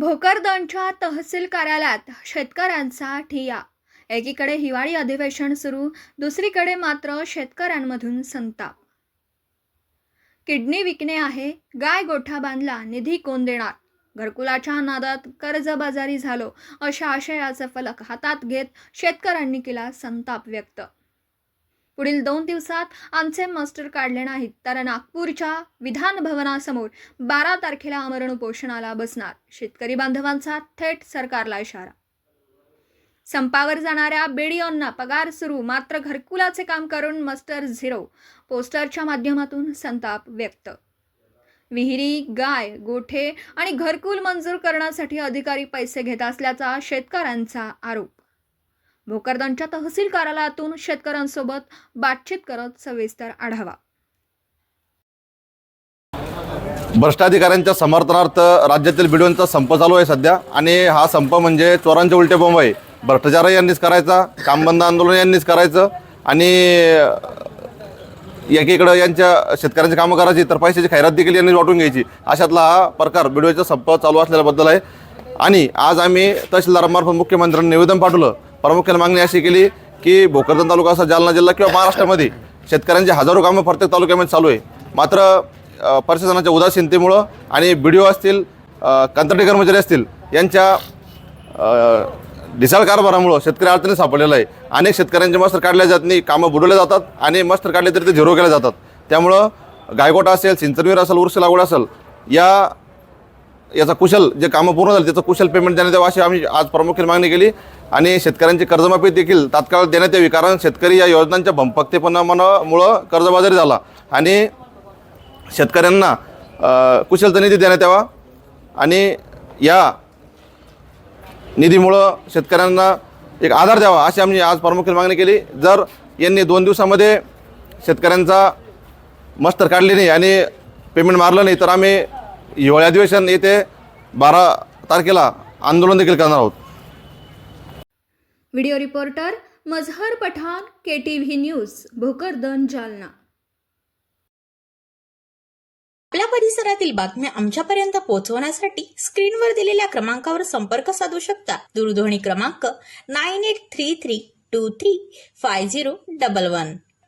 भोकरदनच्या तहसील कार्यालयात शेतकऱ्यांचा ठिया एकीकडे हिवाळी अधिवेशन सुरू दुसरीकडे मात्र शेतकऱ्यांमधून संताप. किडनी विकणे आहे गाय गोठा बांधला निधी कोण देणार? घरकुलाच्या नादात कर्जबाजारी झालो अशा आशयाचा फलक हातात घेत शेतकऱ्यांनी केला संताप व्यक्त. पुढील दोन दिवसात आमचे मास्टर काढले नाहीत तर नागपूरच्या विधान भवनासमोर बारा तारखेला आमरण उपोषणाला बसणार. शेतकरी बांधवांचा थेट सरकारला इशारा. संपावर जाणाऱ्या बेडियोंना पगार सुरू मात्र घरकुलाचे काम करून मस्टर झिरो पोस्टरच्या माध्यमातून संताप व्यक्त. विहिरी गाय गोठे आणि घरकुल मंजूर करण्यासाठी अधिकारी पैसे घेत असल्याचा शेतकऱ्यांचा आरोप. भोकरदांच्या तहसील कार्यालयातून शेतकऱ्यांसोबत बातचीत करत सविस्तर आढावा. भ्रष्टाधिकाऱ्यांच्या समर्थनार्थ राज्यातील बिडोंचा संप चालू आहे सध्या. आणि हा संप म्हणजे चोरांचे उलटे बोंब आहे. भ्रष्टाचार यांनीच करायचा कामबंद आंदोलन यांनीच करायचं. आणि एकीकडं यांच्या शेतकऱ्यांची कामं करायची तर पैशाची खैरात देखील यांनी वाटून घ्यायची. अशातला हा प्रकार बिडोचा संप चालू असलेल्याबद्दल आहे. आणि आज आम्ही तहसीलदारांमार्फत मुख्यमंत्र्यांना निवेदन पाठवलं. प्रामुख्याने मागणी अशी केली की भोकरदन तालुका असा जालना जिल्हा किंवा महाराष्ट्रामध्ये शेतकऱ्यांची हजारो कामं प्रत्येक तालुक्यामध्ये चालू आहे. मात्र प्रशासनाच्या उदासीनतेमुळं आणि बी डी ओ असतील कंत्राटी कर्मचारी असतील यांच्या ढिसाळ कारभारामुळं शेतकरी अडचणीत सापडलेला आहे. अनेक शेतकऱ्यांचे मस्तर काढले जात नाही कामं बुडवले जातात आणि मस्तर काढले तरी ते झिरो केले जातात. त्यामुळं गायगोटा असेल सिंचनवीर असेल वृक्ष लागवड असेल या याचा कुशल जे कामं पूर्ण झाली त्याचं कुशल पेमेंट देण्यात यावं अशी आम्ही आज प्रामुख्याने मागणी केली. आणि शेतकऱ्यांची कर्जमाफी देखील तात्काळ देण्यात यावी कारण शेतकरी या योजनांच्या भंपकतेपणामुळं कर्जबाजारी झाला. आणि शेतकऱ्यांना कुशलता निधी देण्यात यावा. आणि या निधीमुळं शेतकऱ्यांना एक आधार द्यावा अशी आम्ही आज प्रामुख्याने मागणी केली. जर यांनी दोन दिवसामध्ये शेतकऱ्यांचा मस्तर काढले नाही आणि पेमेंट मारलं नाही तर आम्ही हिवाळी अधिवेशन येते बारा तारखेला आंदोलन देखील करणार आहोत. Video reporter Mazhar Pathan K T V news Bhokardan Jalna. आपल्या परिसरातील बातम्या आमच्यापर्यंत पोहोचवण्यासाठी स्क्रीनवर दिलेल्या क्रमांकावर संपर्क साधू शकता. दूरध्वनी क्रमांक nine eight three three two three five zero double one.